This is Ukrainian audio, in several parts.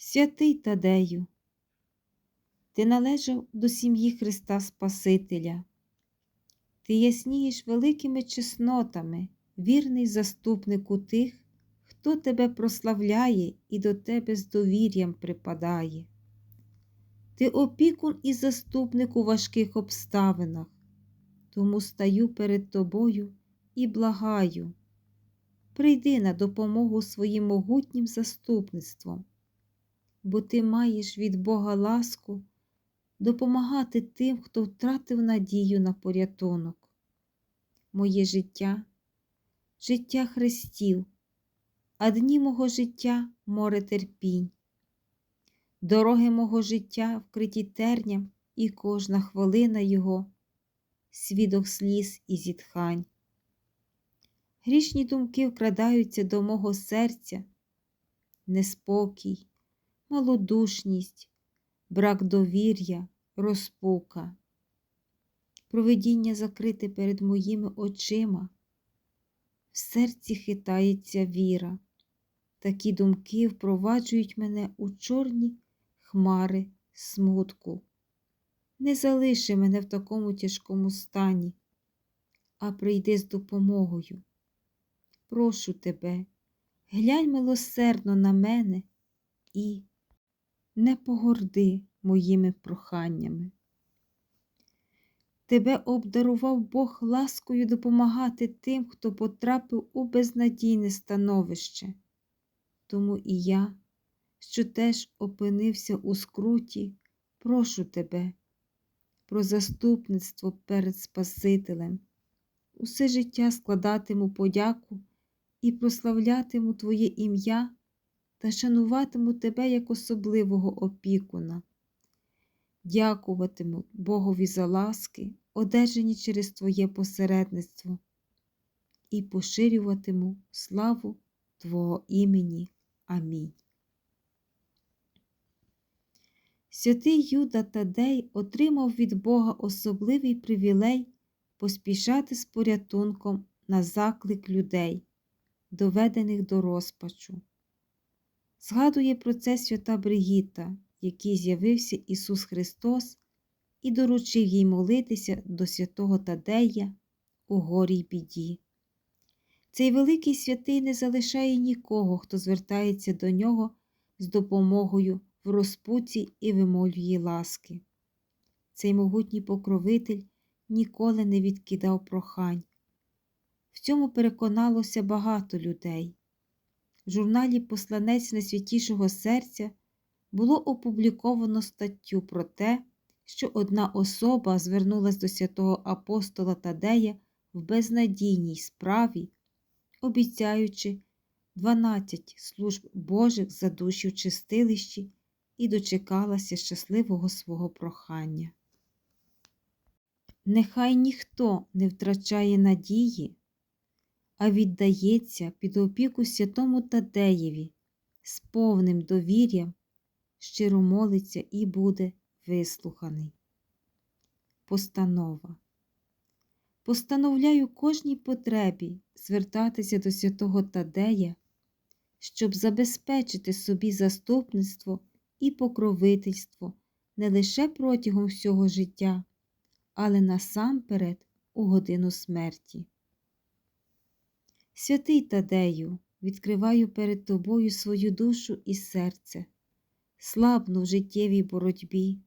Святий Тадею, ти належав до сім'ї Христа Спасителя. Ти яснієш великими чеснотами, вірний заступнику тих, хто тебе прославляє і до тебе з довір'ям припадає. Ти опікун і заступник у важких обставинах, тому стаю перед тобою і благаю. Прийди на допомогу своїм могутнім заступництвом, бо ти маєш від Бога ласку допомагати тим, хто втратив надію на порятунок. Моє життя, життя Христів, а дні мого життя море терпінь. Дороги мого життя вкриті терням, і кожна хвилина його свідок сліз і зітхань. Грішні думки вкрадаються до мого серця, неспокій, малодушність, брак довір'я, розпука. Провидіння закрите перед моїми очима, в серці хитається віра. Такі думки впроваджують мене у чорні хмари смутку. Не залиши мене в такому тяжкому стані, а прийди з допомогою. Прошу тебе, глянь милосердно на мене і не погорди моїми проханнями. Тебе обдарував Бог ласкою допомагати тим, хто потрапив у безнадійне становище. Тому і я, що теж опинився у скруті, прошу тебе про заступництво перед Спасителем. Усе життя складатиму подяку і прославлятиму Твоє ім'я та шануватиму Тебе як особливого опікуна. Дякуватиму Богові за ласки, одержані через Твоє посередництво, і поширюватиму славу Твого імені. Амінь. Святий Юда Тадей отримав від Бога особливий привілей поспішати з порятунком на заклик людей, доведених до розпачу. Згадує про це свята Бригіта, який з'явився Ісус Христос і доручив їй молитися до святого Тадея у горій біді. Цей великий святий не залишає нікого, хто звертається до нього з допомогою в розпуці і вимолює ласки. Цей могутній покровитель ніколи не відкидав прохань. В цьому переконалося багато людей. В журналі Посланець Найсвятішого серця було опубліковано статтю про те, що одна особа звернулася до святого апостола Тадея в безнадійній справі, обіцяючи 12 служб Божих за душі в чистилищі і дочекалася щасливого свого прохання. Нехай ніхто не втрачає надії, а віддається під опіку святому Тадеєві з повним довір'ям, щиро молиться і буде вислуханий. Постанова. Постановляю кожній потребі звертатися до святого Тадея, щоб забезпечити собі заступництво і покровительство не лише протягом всього життя, але насамперед у годину смерті. Святий Тадею, відкриваю перед тобою свою душу і серце, слабну в життєвій боротьбі,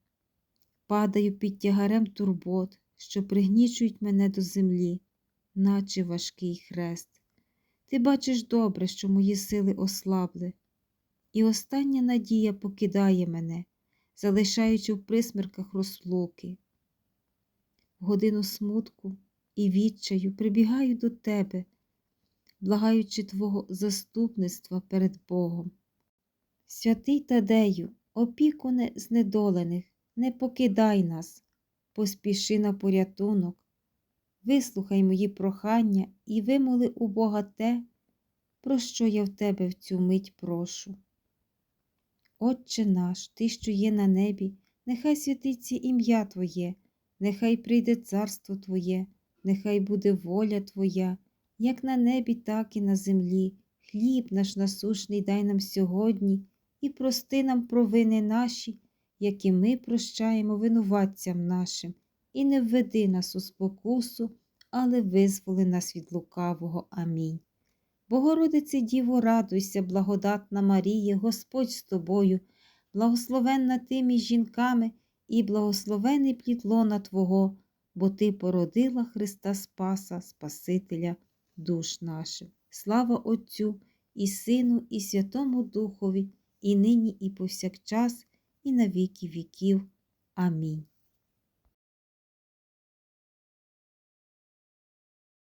падаю під тягарем турбот, що пригнічують мене до землі, наче важкий хрест. Ти бачиш добре, що мої сили ослабли, і остання надія покидає мене, залишаючи в присмерках розлуки. В годину смутку і відчаю прибігаю до тебе, благаючи Твого заступництва перед Богом. Святий Тадею, опікуне знедолених, не покидай нас, поспіши на порятунок, вислухай мої прохання і вимоли у Бога те, про що я в тебе в цю мить прошу. Отче наш, Ти, що є на небі, нехай святиться ім'я Твоє, нехай прийде царство Твоє, нехай буде воля Твоя, як на небі, так і на землі. Хліб наш насушний дай нам сьогодні і прости нам провини наші, які ми прощаємо винуватцям нашим, і не введи нас у спокусу, але визволи нас від лукавого. Амінь. Богородице Діво, радуйся, благодатна Марія, Господь з тобою, благословенна ти між жінками, і благословений плід лона Твого, бо Ти породила Христа Спаса, Спасителя душ наших. Слава Отцю і Сину, і Святому Духові, і нині, і повсякчас, і на віки віків. Амінь.